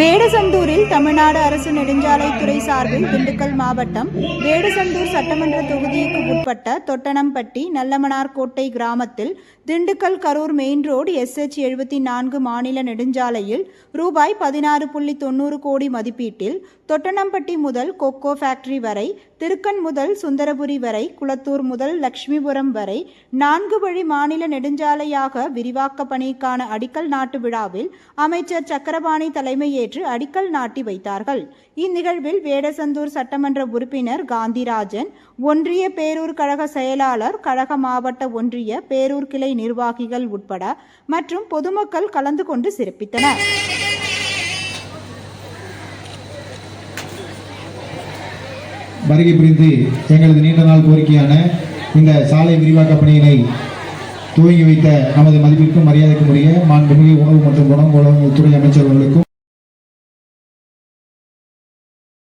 வேடசந்தூரில் தமிழ்நாடு அரசு நெடுஞ்சாலைத்துறை சார்பில் திண்டுக்கல் மாவட்டம் வேடசந்தூர் சட்டமன்ற தொகுதிக்கு உட்பட்ட தொட்டனம்பட்டி நல்லமனார்கோட்டை கிராமத்தில் Dindigul Karur main road SH எழுபத்தி நான்கு மாநில நெடுஞ்சாலையில் ரூபாய் பதினாறு புள்ளி தொண்ணூறு கோடி மதிப்பீட்டில் தொட்டனம்பட்டி முதல் கொக்கோ ஃபேக்டரி வரை திருக்கன் முதல் சுந்தரபுரி வரை குளத்தூர் முதல் லட்சுமிபுரம் வரை நான்கு வழி மாநில நெடுஞ்சாலையாக விரிவாக்க பணிக்கான அடிக்கல் நாட்டு விழாவில் அமைச்சர் சக்கரபாணி தலைமையேற்று அடிக்கல் நாட்டி வைத்தார்கள். இந்நிகழ்வில் வேடசந்தூர் சட்டமன்ற உறுப்பினர் காந்திராஜன் ஒன்றிய பேரூர் கழக செயலாளர் கழக மாவட்ட ஒன்றிய பேரூர் கிளை நிர்வாகிகள் உட்பட மற்றும் பொதுமக்கள் கலந்து கொண்டு சிறப்பித்தனர். வருகை புரிந்து எங்களது நீண்ட நாள் கோரிக்கையான இந்த சாலை விரிவாக்க பணியினை துவங்கி வைத்த நமது மதிப்பிற்கும் மரியாதைக்கும் உரிய மாண்புமிகு உணவு மற்றும் உணவு உணவுத்துறை அமைச்சர்களுக்கும்